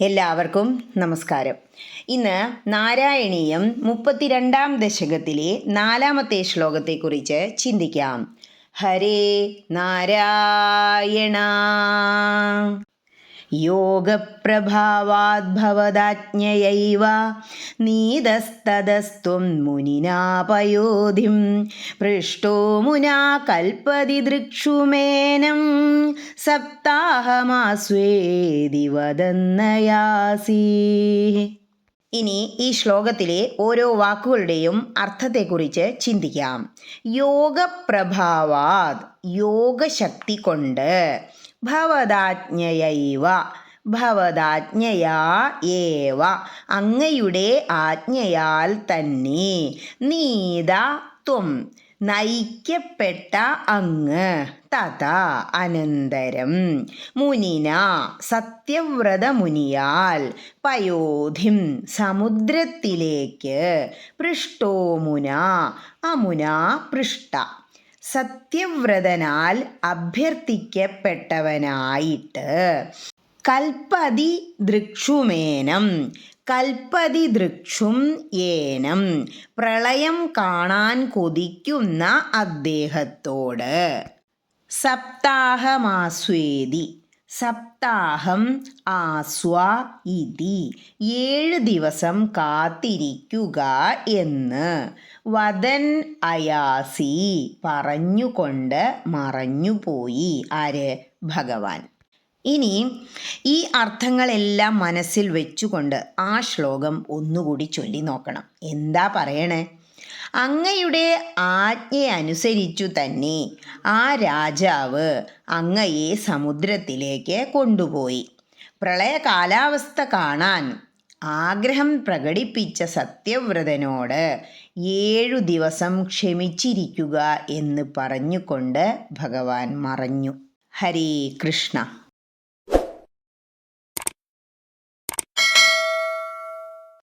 എല്ലാവർക്കും നമസ്കാരം. ഇന്ന് നാരായണീയം മുപ്പത്തിരണ്ടാം ദശകത്തിലെ നാലാമത്തെ ശ്ലോകത്തെക്കുറിച്ച് ചിന്തിക്കാം. ഹരേ നാരായണ. യോഗപ്രഭാവാദ്ഭവദാജ്ഞയൈവ നീതസ്തതസ്ത്വം മുനിനാപയോധിം പൃഷ്ടോ മുനാ കൽപ്പതി ദൃക്ഷുമേനം സപ്താഹമാസ്വേദി വദന്നയാസി. ഇനി ഈ ശ്ലോകത്തിലെ ഓരോ വാക്കുകളുടെയും അർത്ഥത്തെക്കുറിച്ച് ചിന്തിക്കാം. യോഗപ്രഭാവാത് യോഗശക്തി കൊണ്ട്. ഭവതാജ്ഞയൈവ ഭവതാജ്ഞയാ ഏവ അങ്ങയുടെ ആജ്ഞയാൽ തന്നെ. നീത ത്വം. നയിക്കപ്പെട്ട അങ്ങ്. തഥ അനന്തരം. മുനിന സത്യവ്രത മുനിയാൽ പയോധിം സമുദ്രത്തിലേക്ക്. പൃഷ്ടോ മുന അമുന പൃഷ്ട സത്യവ്രതനാൽ അഭ്യർത്ഥിക്കപ്പെട്ടവനായിട്ട്. കൽപ്പതി ദൃക്ഷുമേനം കൽപ്പതി ദൃക്ഷും ഏനം പ്രളയം കാണാൻ കൊതിക്കുന്ന അദ്ദേഹത്തോട്. സപ്താഹമാസ്വേദി സപ്താഹം ആസ്വാ ഇതി ഏഴ് ദിവസം കാത്തിരിക്കുക എന്ന്. വദൻ അയാസി പറഞ്ഞുകൊണ്ട് മറഞ്ഞുപോയി ആര്? ഭഗവാൻ. ഇനി ഈ അർത്ഥങ്ങളെല്ലാം മനസ്സിൽ വെച്ചുകൊണ്ട് ആ ശ്ലോകം ഒന്നുകൂടി ചൊല്ലി നോക്കണം. എന്താ പറയണേ? അങ്ങയുടെ ആജ്ഞയനുസരിച്ചു തന്നെ ആ രാജാവ് അങ്ങയെ സമുദ്രത്തിലേക്ക് കൊണ്ടുപോയി. പ്രളയ കാലാവസ്ഥ കാണാൻ ആഗ്രഹം പ്രകടിപ്പിച്ച സത്യവ്രതനോട് ഏഴു ദിവസം ക്ഷമിച്ചിരിക്കുക എന്ന് പറഞ്ഞുകൊണ്ട് ഭഗവാൻ മറഞ്ഞു. ഹരേ കൃഷ്ണ.